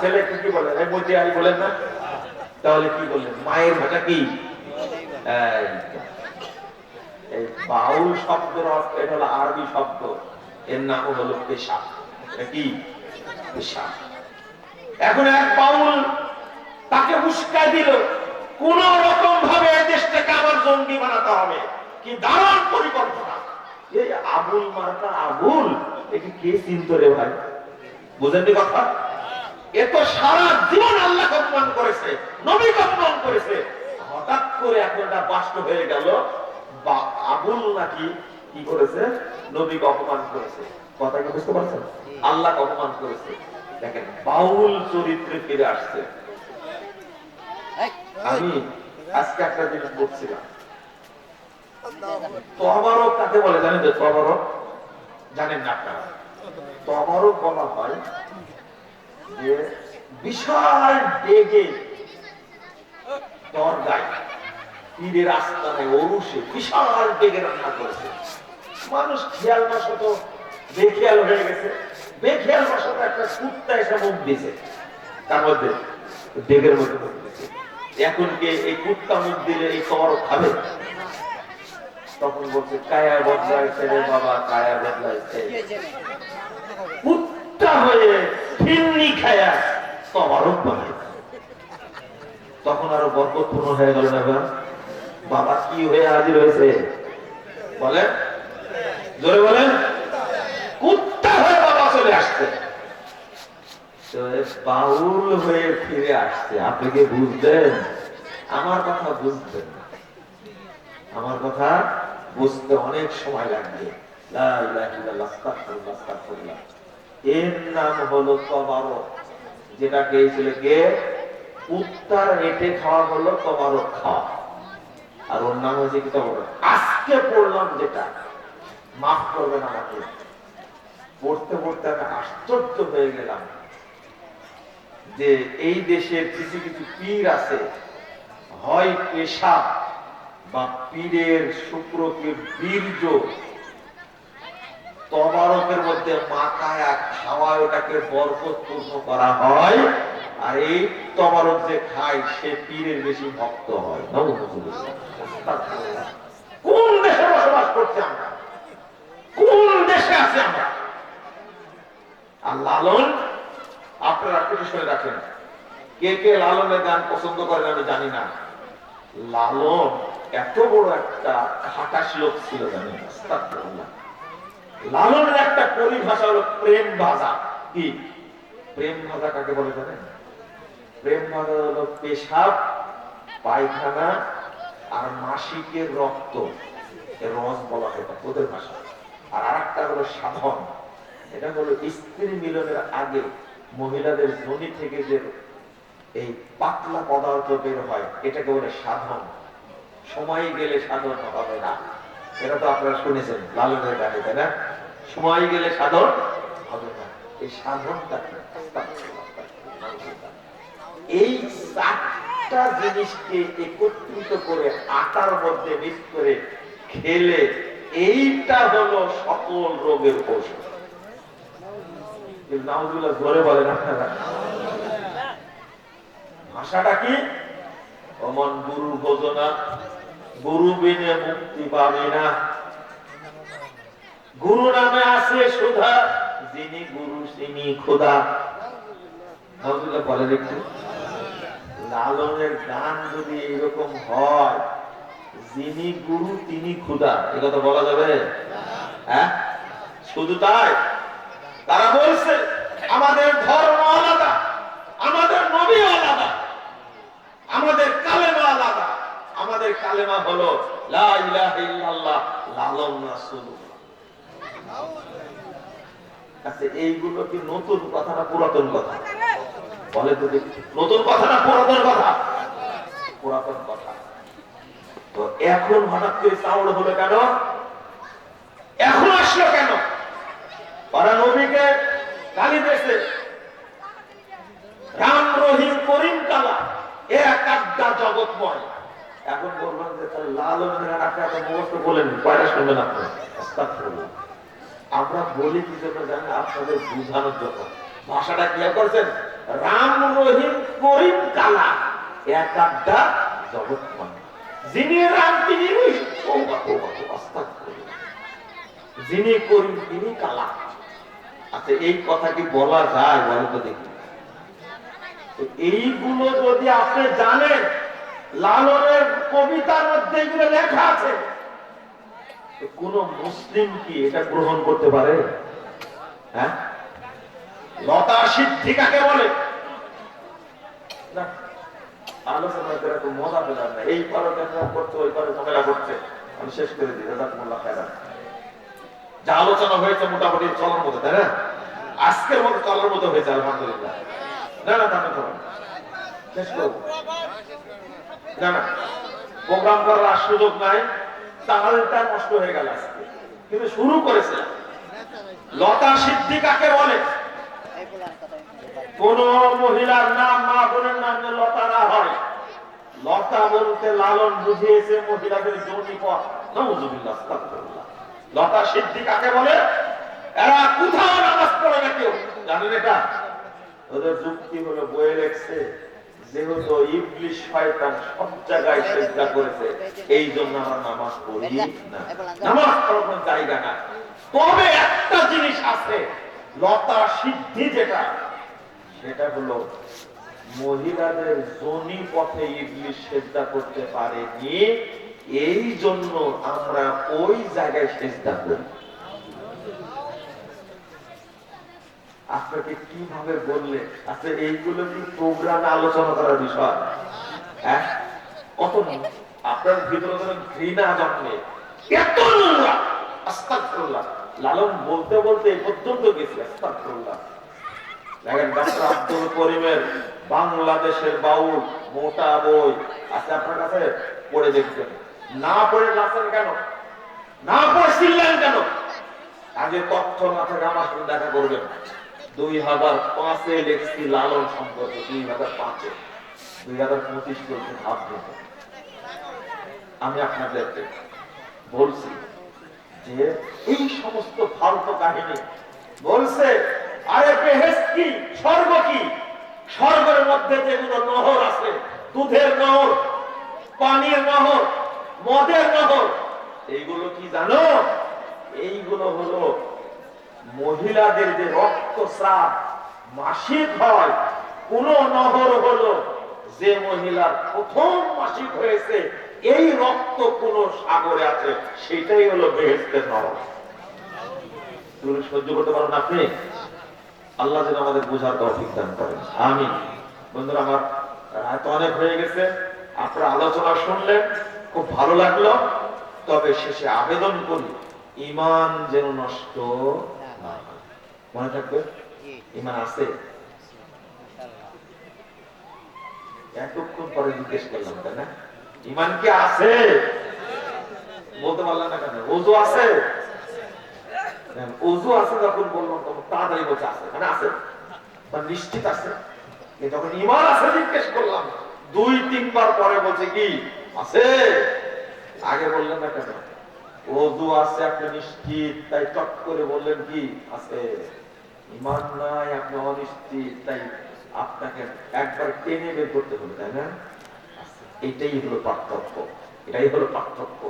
ছেলেকে কি মধ্যে আই বলেন না। তাহলে কি বললেন? মায়ের ভাষা কি? এই বাউল এটা হলো আরবি শব্দ। এর নাম হলো পেশা। এটা কি? পেশা। এখন এক বাউল তাকে উস্কাই দিল, কোন রকম ভাবে দেশটাকে আমার জঙ্গি বানাতে হবে। কি দারুণ পরিকল্পনা। এই আবুল মার্কা আবুল, একে কে চিন্ত রে ভাই? বুঝেননি কথা? এ তো সারা জীবন আল্লাহ অপমান করেছে নবী অপমান করেছে। হঠাৎ করে এখন এটা বাস্তব হয়ে গেল। বা আবুল নাকি কি করেছে? নবীকে অপমান করেছে। কথা কি বুঝতে পারছেন? আল্লাহ অপমান করেছে। দেখেন, বাউল চরিত্রে ফিরে আসছে। আমি আজকে একটা জিনিস বলছিলাম। তবারক কাকে বলে জানেন তো তবারক জানেন না আপনারা। তবারক বলা হয় বিশাল তার এখন কে এই কুত্তা মুখ দিলে এই তবর খাবে? তখন বলছে, কায়া বদলাইছে রে বাবা, কায়া বদলাইছে। কুত্তা হয়ে ফিরনি খায়া তবারক বানায় তখন আরও বরকতপূর্ণ হয়ে গেল না বাবা কি হয়ে হাজির হয়েছে? বলেন। জোরে কুত্তা হয়ে বাবা চলে আসছে। বাউল হয়ে ফিরে আসছে। আপনি কি বুঝলেন? আমার কথা বুঝবেন আমার কথা বুঝতে অনেক সময় লাগবে। লা ইলাহা ইল্লাল্লাহ, আস্তাগফিরুল্লাহ, আস্তাগফিরুল্লাহ। এর নাম হলো তবারক। যেটাকে এই ছেলেকে উত্তর এটে খাওয়া হলো তবারক খাওয়া। আর ওর নাম হয়েছে কি তবারক? আজকে পড়লাম যেটা। মাফ করবেন আমাকে। পড়তে পড়তে আমি আশ্চর্য হয়ে গেলাম যে এই দেশের কিছু কিছু পীর আছে। হয় পেশা বা পীরের শুক্রকে বীর্য তবারকের মধ্যে মাথায় আর খাওয়ায় ওটাকে বরকতপূর্ণ করা হয়। আর এই তবারক যে খায়, সে পীরের বেশি ভক্ত হয়। কোন দেশে বসবাস করছি আমরা? কোন দেশে আছে আমরা? আর লালন, আপনারা একটু শুনে রাখেন কে কে লালনের গান পছন্দ করেন আমি জানি না। লালন এত বড় একটা খাটাস লোক ছিল জানেন। লালনের একটা পরিভাষা হলো প্রেম ভাষা কি? প্রেম ভাষা কাকে বলে জানেন? প্রেম ভাষা হলো পেশাব, পায়খানা আর মাসিকের রক্ত। রস বলা হয় ওদের ভাষা। আর আরেকটা হলো সাধন। এটা হলো স্ত্রী মিলনের আগে মহিলাদের জনি থেকে যে এই পাতলা পদার্থ বের হয়, এটাকে বলে সাধন। সময় গেলে সাধন হবে না। এটা তো আপনারা শুনেছেন, লালনের গানে, তাই না? সময় গেলে সাধন হবে না। এই সাধনটা এই চারটা জিনিসকে একত্রিত করে আটার মধ্যে মিক্স করে খেলে এইটা হলো সকল রোগের ঔষধ। আপনারা। ভাষাটা কি? অমন গুরু ভোজনা গুরু বিনে মুক্তি পাবে না। গুরু নামে আছে সুধা, যিনি গুরু, তিনি খোদা। বলেন একটু। লালনের গান যদি এরকম হয়, যিনি গুরু, তিনি খুদা। এ কথা বলা যাবে? হ্যাঁ? শুধু তাই? তারা বলছে আমাদের ধর্ম আলাদা আমাদের নবী আলাদা আমাদের কালেমা আলাদা আমাদের কালেমা হলো লা ইলাহা ইল্লাল্লাহ লালন রাসূলুল্লাহ আচ্ছা এইগুলো কি নতুন কথা না পুরাতন কথা? বলে তো নতুন কথা না পুরাতন কথা? পুরাতন কথা। তো এখন হঠাৎ করে চাউল হলো কেন? এখন আসলো কেন? ওরা গালি দিয়েছে। রাম রহিম করিম কালা এক আড্ডা জগৎময়। এখন বলবেন যে তার লাল আপনার মুখস্থ বলেন কয়টা শুনবেন আপনি। আমরা বলি কি জন্য জানেন? আপনাদের বুঝানোর জন্য। ভাষাটা ক্লিয়ার করছেন? রাম রহিম করিম কালা এক আড্ডা জগৎ যিনি রাম, তিনি। যিনি করিম, তিনি কালা আচ্ছা এই কথা কি বলা যায়? বলো তো দেখি। এইগুলো যদি আপনি জানেন, লালনের কবিতার মধ্যে এগুলো লেখা আছে। কোন মুসলিম কি এটা গ্রহণ করতে পারে? হ্যাঁ? লতা বলে। আলোচনা যা আলোচনা হয়েছে মোটামুটি চলার তাই না? চলার মতো হয়েছে, আলহামদুলিল্লাহ। না না প্রোগ্রাম করার সুযোগ নাই। তাহলেটা নষ্ট হয়ে গেল কিন্তু শুরু করেছে। লতা সিদ্ধি কাকে বলে? কোন মহিলার নাম, মা বোনের নাম যে লতা না হয়। লতা বলতে লালন বুঝিয়েছে মহিলাদের যৌনি পথ। লতা সিদ্ধি কাকে বলে? এরা কোথাও নামাজ পড়ে না কেউ। জানেন এটা? ওদের যুক্তি হলো বইয়ে লেখছে যেহেতু ইবলিশ শয়তান সব জায়গায় চেষ্টা করেছে এই জন্য আমরা নামাজ পড়ি না। নামাজ পড়ার জায়গা না তবে একটা জিনিস আছে লতা সিদ্ধি যেটা সেটা হলো মহিলাদের জনি পথে ইবলিশ সেজদা করতে পারেনি এই জন্য আমরা ওই জায়গায় সেজদা করি। আপনাকে কীভাবে বললে? আচ্ছা এইগুলো কি প্রোগ্রামে আলোচনা করার বিষয়? হ্যাঁ? আপনার ভিতরে ঘৃণা জন্মে লালন বলতে বলতে পর্যন্ত গেছি দেখেন আব্দুল করিমের বাংলাদেশের বাউল, মোটা বই। আছে আপনার কাছে পড়ে দেখবেন। না পড়ে নাচেন কেন? না পড়ে চিল্লেন কেন? আগে তথ্য না থাকে, আমার সঙ্গে দেখা করবেন। দুই হাজার পাঁচে লালন সম্পর্কে, দুই হাজার পাঁচে। দুই হাজার পঁচিশ আমি আপনাদেরকে বলছি যে এই সমস্ত ফালতু কাহিনী বলছে, আরে বেহেস্ত কি? স্বর্গ কি? স্বর্গের মধ্যে যেগুলো নহর আছে, দুধের নহর, পানির নহর, মদের নহর, এইগুলো কি জানো? এইগুলো হলো মহিলাদের যে রক্তস্রাব মাসিক হয়, কোন নহর হলো যে মহিলার প্রথম মাসিক হয়েছে, এই রক্ত কোন সাগরে আছে, সেটাই হলো বেহেস্তের নহর। সহ্য করতে পারেন আপনি? আল্লাহ যেন আমাদের বোঝার তৌফিক দান করেন। আমি বন্ধুরা, আমার রাত অনেক হয়ে গেছে। আপনারা আলোচনা শুনলেন খুব ভালো লাগল। তবে শেষে আবেদন করি ইমান যেন নষ্ট। মনে থাকবে? ইমান আছে? এতক্ষণ পরে জিজ্ঞেস করলাম, তাই না? ইমান কি আছে? বলতে পারলাম না কেন? ওজু আছে? ওজু আছে যখন বললাম, তখন তাড়াতাড়ি বলছে আছে। মানে আছে? বা নিশ্চিত আছে? যখন ইমান আছে জিজ্ঞেস করলাম, দুই, তিনবার পরে বলছে কি? আছে। আগে বললেন না কেন? ওজু আছে, আপনি নিশ্চিত। তাই চট করে বললেন কি? আছে। ইমান নাই আপনি অনিশ্চিত, তাই আপনাকে একবার টেনে বের করতে হবে, তাই না? এটাই হলো পার্থক্য, এটাই হলো পার্থক্য।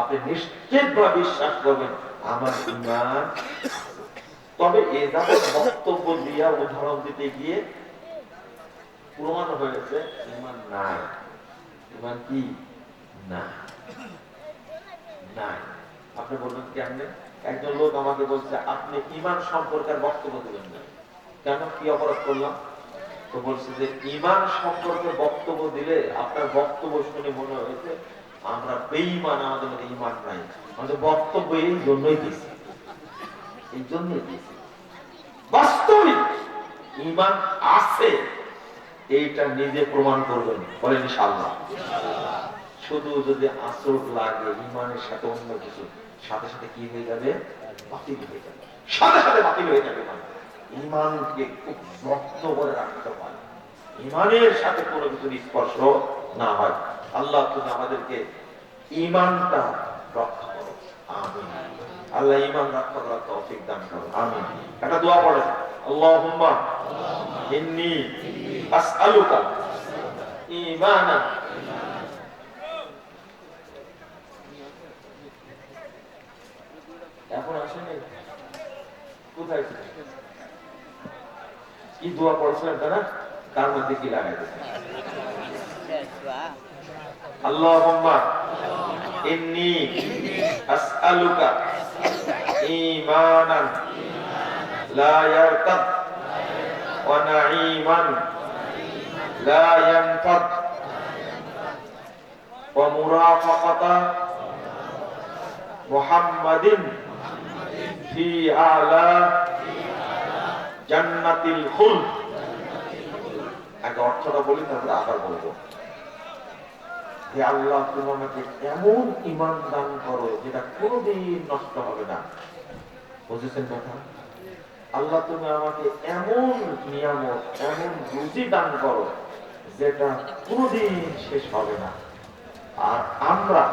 আপনি নিশ্চিত বিশ্বাস করবেন, আমার ইমান তবে এ বক্তব্য দিয়া উদাহরণ দিতে গিয়ে প্রমাণ হয়েছে, ইমান নাই। ইমান কি? না নাই। আপনি বলবেন কেমনে একজন লোক আমাকে বলছে, আপনি ইমান সম্পর্কে বক্তব্য দিবেন না। কেন? কি অপরাধ করলাম? তো বলছে যে ইমান সম্পর্কে বক্তব্য দিলে আপনার বক্তব্য শুনে মনে হয়েছে, আমরা বেঈমান, আমাদের মধ্যে ইমান নাই। আমাদের বক্তব্য এই জন্যই দিয়েছি। এই জন্যই দিয়েছি। বাস্তবিক ইমান আছে, এইটা নিজে প্রমাণ করবেন। বলেন ইনশাআল্লাহ। শুধু যদি আসর লাগে ইমানের সাথে অন্য কিছু, সাথে সাথে কি হয়ে যাবে? বাতিল হয়ে যাবে। সাথে সাথে বাতিল হয়ে যাবে ইমান ইমানকে খুব রক্ত করে রাখতে হয়। ইমানের সাথে কোনো কিছু স্পর্শ না হয়। আল্লাহ তুমি আমাদেরকে ইমানটা রক্ষা করো। আমি আল্লাহ ইমান রক্ষা করার তৌফিক দান করো। আমিন। একটা দোয়া পড়ে। আল্লাহুম্মা ইন্নী আসআলুকা ঈমানা এখন আসেনি কোথায় ছিল? কি দোয়া পড়ছিলেন তাই না তার মধ্যে কি লাগাই দিয়েছেন আল্লাহুম্মা ইন্নী আসআলুকা ঈমানান লা ইয়ারতাদ ওয়া নাঈমান লা ইয়ানফাদ ওয়া মুরাফাকাতা মুহাম্মাদিন আলা জান্নাতিল খুলদ। আল্লাহ, তুমি আমাকে এমন দান করো যেটা কোনোদিন নিয়ামত, এমন রুচি দান করো যেটা কোনোদিন শেষ হবে না। আর আমরা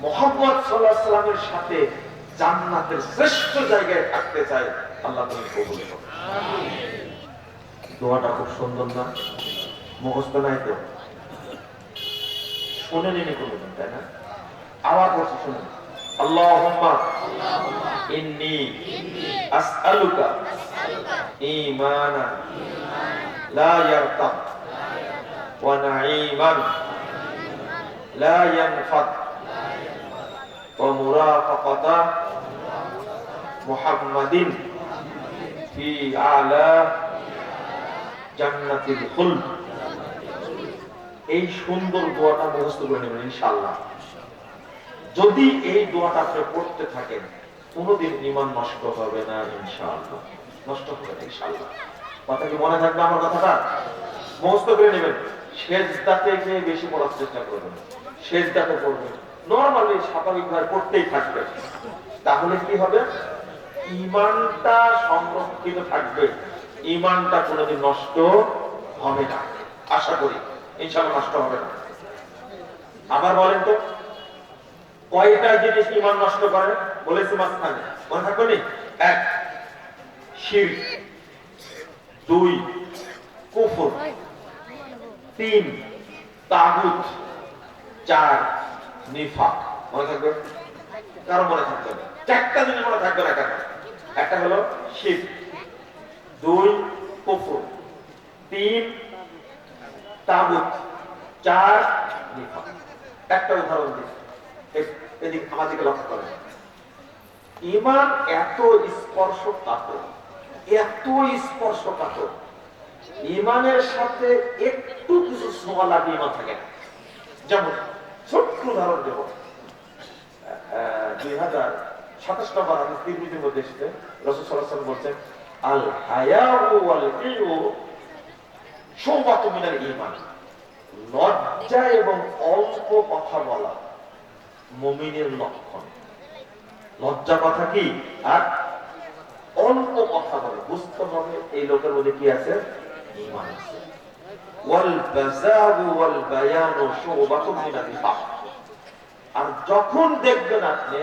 মোহাম্মদ সাল্লাহ সাল্লামের সাথে জান্নাতের শ্রেষ্ঠ জায়গায় থাকতে চাই আল্লাহ তুমি কবুল করো দোয়াটা খুব সুন্দর না? মুখস্থ নাই তো? শুনে নিনি কোনোদিন তাই না? আবার বলছি, শুনুন। আল্লাহুম্মা ইন্নি আসআলুকা ঈমানান লা ইয়ারতাব ওয়া নাঈমান লা ইয়ানফাদ মুহাম্মাদিন ফি আলা জান্নাতিল খুলদ এই সুন্দর দোয়াটা মুখস্থ করে নেবেন, ইনশাআল্লাহ। যদি এই দোয়াটা আপনি পড়তে থাকেন, কোনোদিন ইমান নষ্ট হবে না, ইনশাআল্লাহ। নষ্ট হবে না, ইনশাআল্লাহ। কথা কি মনে থাকবে আমার কথাটা? মুখস্থ করে নেবেন। সেজদাতে গিয়ে বেশি পড়ার চেষ্টা করবেন সেজদাতে পড়বেন। নর্মালি স্বাভাবিকভাবে পড়তেই থাকবে তাহলে কি হবে? ইমানটা সংরক্ষিত থাকবে। ইমানটা কোনোদিন নষ্ট হবে না। আশা করি, ইনশাআল্লাহ নষ্ট হবে না। আবার বলেন তো, কয়টা জিনিস ইমান নষ্ট করে? বলেছি মাঝখানে। মনে থাকবে নি? এক, শির। দুই, কুফর। তিন, তাগুত। চার, নিফাক। মনে থাকবে? কারও মনে থাকবে চারটা জিনিস মনে থাকবে না কেন? একটা হলো শির দুই কুফর তিন তাগুত চার একটা উদাহরণ দিই। আমাদেরকে লক্ষ্য করেন। ইমান এত স্পর্শ কাতর এত স্পর্শ কাতর ইমানের সাথে একটু কিছু ছোঁয়া লাগে ইমান থাকে যেমন ছোট্ট উদাহরণ দেব। দুই হাজার সাতাশ নম্বর আমি তিরমিজির মধ্যে এসেছে। রসুল সাল্লাহ বলছেন, আল হায়া ওয়াল ইউ সৌবাত মিনাল ইমান লজ্জা এবং অল্প কথা বলা মুমিনের লক্ষণ। লজ্জা কথা কি? আর অল্প কথা বলে, বুঝতে হবে এই লোকের মধ্যে কি আছে? ঈমান আছে। আর যখন দেখবেন আপনি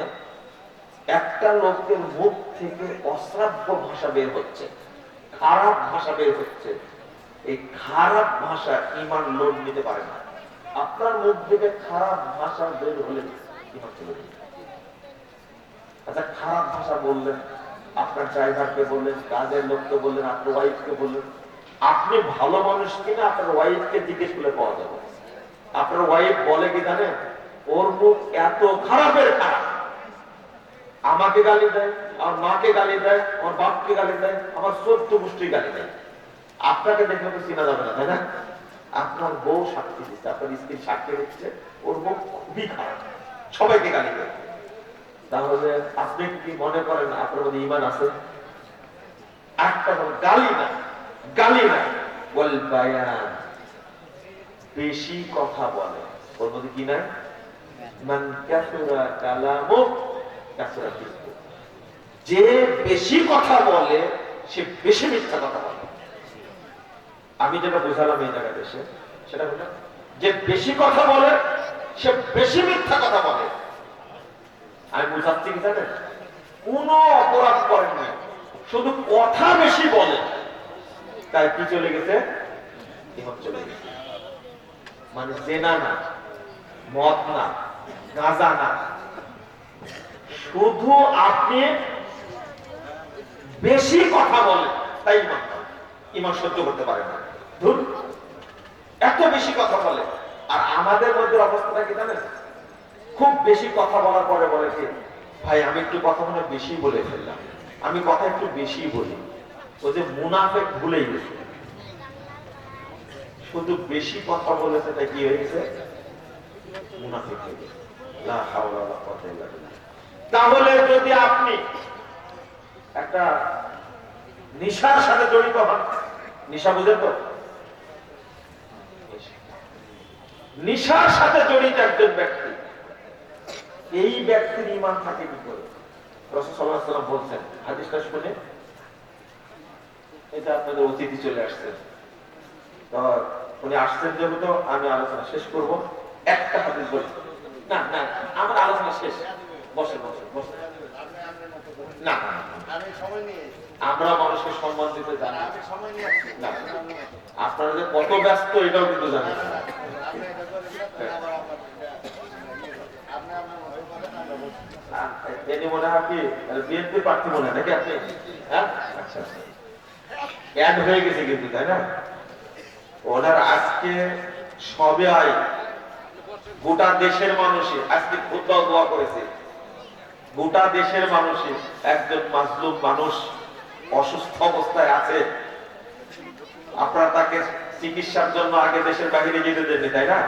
একটা লোকের মুখ থেকে অশ্রাব্য ভাষা বের হচ্ছে, খারাপ ভাষা বের হচ্ছে। এই খারাপ ভাষা ইমান লোড নিতে পারে না। আপনার মুখ থেকে খারাপ ভাষা বের হলে আচ্ছা খারাপ ভাষা বললেন, আপনার ড্রাইভারকে বললেন, কাজের লোককে বললেন, আপনার ওয়াইফকে বললেন। আপনি ভালো মানুষ কিনা আপনার ওয়াইফকে জিজ্ঞেস করলে পাওয়া যাবে। আপনার ওয়াইফ বলে কি জানেন? ওর মুখ এত খারাপের খারাপ। আমাকে গালি দেয় আমার মাকে গালি দেয় আমার বাপকে গালি দেয় আমার চোদ্দ গোষ্ঠী গালি দেয়। আপনাকে দেখলে তো চেনা যাবে না তাই না? আপনার বউ সাক্ষী দিচ্ছে আপনার স্ত্রী সাক্ষী দিচ্ছে ওর মুখ খুবই খারাপ। সবাইকে গালি দেয়। তাহলে আপনি কি মনে করেন আপনার মধ্যে ইমান আছে? একটা বল গালি না গালি না বল বায়ান বেশি কথা বলে। ওর মধ্যে কি নাই? মান কাসুরা যে বেশি কথা বলে, সে বেশি মিথ্যা কথা বলে। আমি যেটা বুঝালাম এই জায়গায় এসে সেটা হলো, যে বেশি কথা বলে, সে বেশি মিথ্যা কথা বলে। আমি বুঝাচ্ছি কি জানেন? কোন অপরাধ করেন নাই। শুধু কথা বেশি বলে। তাই কি চলে গেছে। মানে জেনা না, মদ না, গাঁজা না শুধু আপনি বেশি কথা বলেন তাই ইমান। ইমান সহ্য করতে পারে না। ধুর, এত বেশি কথা বলে। আর আমাদের মধ্যে অবস্থাটা কি জানেন? খুব বেশি কথা বলার পরে বলে ভাই আমি একটু কথা মনে বেশি বলে ফেললাম। আমি কথা একটু বেশি বলি। ও যে মুনাফেক ভুলেই গেছে। শুধু বেশি কথা বলেছে তাই কি হয়ে গেছে? মুনাফিক হয়ে গেছে। তাহলে যদি আপনি একটা নিশার সাথে জড়িত হন, নিশা বুঝেন তো? নিশার সাথে জড়িত একজন ব্যক্তি, এই ব্যক্তির ইমান থাকে কি করে? ওয়াসাল্লাম বলছেন, হাদিসটা শুনে এটা আপনাদের অতিথি চলে আসছেন উনি আসছেন যেহেতু, আমি আলোচনা শেষ করব। একটা হাদিস বলি। না না, আমার আলোচনা শেষ। বসে বসে বসে না আমরা মানুষকে সম্মান দিতে জানি। না আপনারা যে কত ব্যস্ত এটাও কিন্তু মনে হয় কি বিএনপি প্রার্থী মনে হয় নাকি আপনি? হ্যাঁ? আচ্ছা আচ্ছা। অ্যাড হয়ে গেছে তাই না? ওনার আজকে সবে আয়। গোটা দেশের মানুষে আজকে খুদ্া দোয়া করেছে। গোটা দেশের মানুষের একজন মাজলুম মানুষ অসুস্থ অবস্থায় আছে। আপনারা তাকে চিকিৎসার জন্য আগে দেশের বাহিরে যেতে দেননি, তাই না?